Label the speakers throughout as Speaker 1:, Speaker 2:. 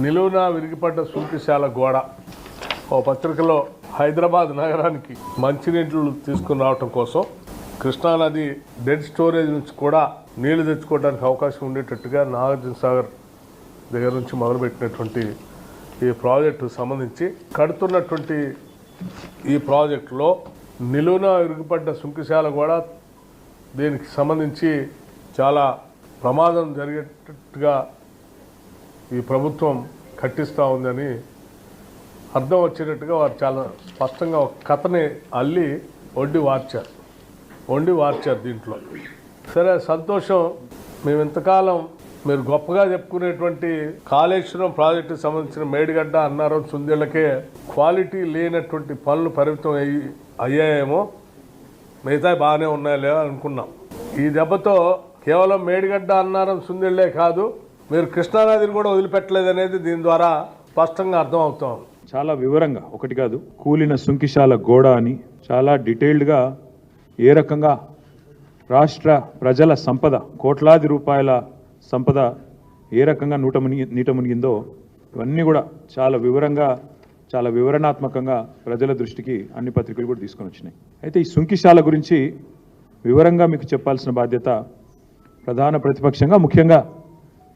Speaker 1: నిలువున విరిగిపడ్డ సుంకిశాల గోడ. ఓ పత్రికలో హైదరాబాద్ నగరానికి మంచినీళ్ళు తీసుకుని రావటం కోసం కృష్ణానది డెడ్ స్టోరేజ్ నుంచి కూడా నీళ్ళు తెచ్చుకోవడానికి అవకాశం ఉండేటట్టుగా నాగార్జున సాగర్ దగ్గర నుంచి మొదలుపెట్టినటువంటి ఈ ప్రాజెక్టు సంబంధించి కడుతున్నటువంటి ఈ ప్రాజెక్టులో నిలువున విరిగిపడ్డ సుంకిశాల కూడా దీనికి సంబంధించి చాలా ప్రమాదం జరిగేటట్టుగా ఈ ప్రభుత్వం కట్టిస్తూ ఉందని అర్థం వచ్చేటట్టుగా వారు చాలా స్పష్టంగా ఒక కథని అల్లి వండి వార్చారు. వండి వార్చారు దీంట్లో. సరే సంతోషం. మేము ఇంతకాలం మీరు గొప్పగా చెప్పుకునేటువంటి కాళేశ్వరం ప్రాజెక్టుకి సంబంధించిన మేడిగడ్డ అన్నారం సుందేళ్ళకే క్వాలిటీ లేనటువంటి పనులు పరిమితం అయ్యి అయ్యాయేమో. మిగతా బాగానే ఉన్నాయో అనుకున్నాం. ఈ దెబ్బతో కేవలం మేడిగడ్డ అన్నారం సుందిళ్ళే కాదు మీరు కృష్ణానదిని కూడా వదిలిపెట్టలేదు అనేది దీని ద్వారా స్పష్టంగా అర్థం అవుతాం
Speaker 2: చాలా వివరంగా ఒకటి కాదు కూలిన సుంకిశాల గోడ అని చాలా డీటెయిల్డ్గా ఏ రకంగా రాష్ట్ర ప్రజల సంపద కోట్లాది రూపాయల సంపద ఏ రకంగా నూట మునిగి నీట మునిగిందో ఇవన్నీ కూడా చాలా వివరంగా చాలా వివరణాత్మకంగా ప్రజల దృష్టికి అన్ని పత్రికలు కూడా తీసుకొని వచ్చినాయి. అయితే ఈ సుంకిశాల గురించి వివరంగా మీకు చెప్పాల్సిన బాధ్యత ప్రధాన ప్రతిపక్షంగా ముఖ్యంగా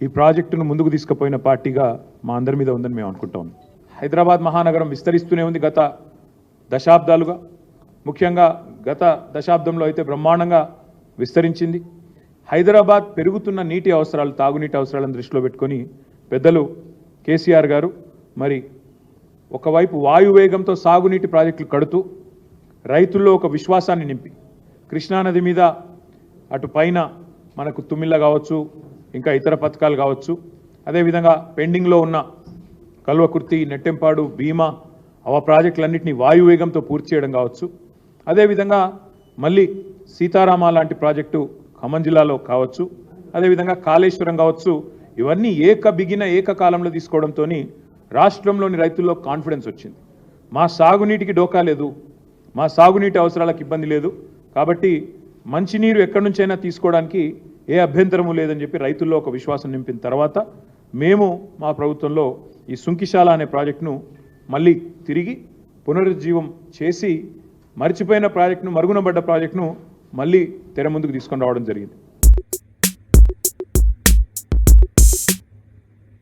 Speaker 2: ఈ ప్రాజెక్టును ముందుకు తీసుకుపోయిన పార్టీగా మా అందరి మీద ఉందని మేము అనుకుంటాం హైదరాబాద్ మహానగరం విస్తరిస్తూనే ఉంది గత దశాబ్దాలుగా. ముఖ్యంగా గత దశాబ్దంలో అయితే బ్రహ్మాండంగా విస్తరించింది. హైదరాబాద్ పెరుగుతున్న నీటి అవసరాలు తాగునీటి అవసరాలను దృష్టిలో పెట్టుకొని పెద్దలు కేసీఆర్ గారు మరి ఒకవైపు వాయువేగంతో సాగునీటి ప్రాజెక్టులు కడుతూ రైతుల్లో ఒక విశ్వాసాన్ని నింపి కృష్ణానది మీద అటు పైన మనకు తుమ్మిళ్ళ కావచ్చు ఇంకా ఇతర పథకాలు కావచ్చు. అదేవిధంగా పెండింగ్లో ఉన్న కల్వకుర్తి నెట్టెంపాడు భీమా అవ ప్రాజెక్టులన్నింటినీ వాయువేగంతో పూర్తి చేయడం కావచ్చు. అదేవిధంగా మళ్ళీ సీతారామ లాంటి ప్రాజెక్టు ఖమ్మం జిల్లాలో కావచ్చు. అదేవిధంగా కాళేశ్వరం కావచ్చు. ఇవన్నీ ఏక బిగిన ఏకకాలంలో తీసుకోవడంతో రాష్ట్రంలోని రైతుల్లో కాన్ఫిడెన్స్ వచ్చింది. మా సాగునీటికి డోకా లేదు. మా సాగునీటి అవసరాలకు ఇబ్బంది లేదు. కాబట్టి మంచినీరు ఎక్కడి నుంచైనా తీసుకోవడానికి ఏ అభ్యంతరము లేదని చెప్పి రైతుల్లో ఒక విశ్వాసం నింపిన తర్వాత మేము మా ప్రభుత్వంలో ఈ సుంకిశాల అనే ప్రాజెక్టును మళ్ళీ తిరిగి పునరుజ్జీవం చేసి మర్చిపోయిన ప్రాజెక్టును మరుగునబడ్డ ప్రాజెక్టును మళ్ళీ తెర ముందుకు తీసుకొని రావడం జరిగింది.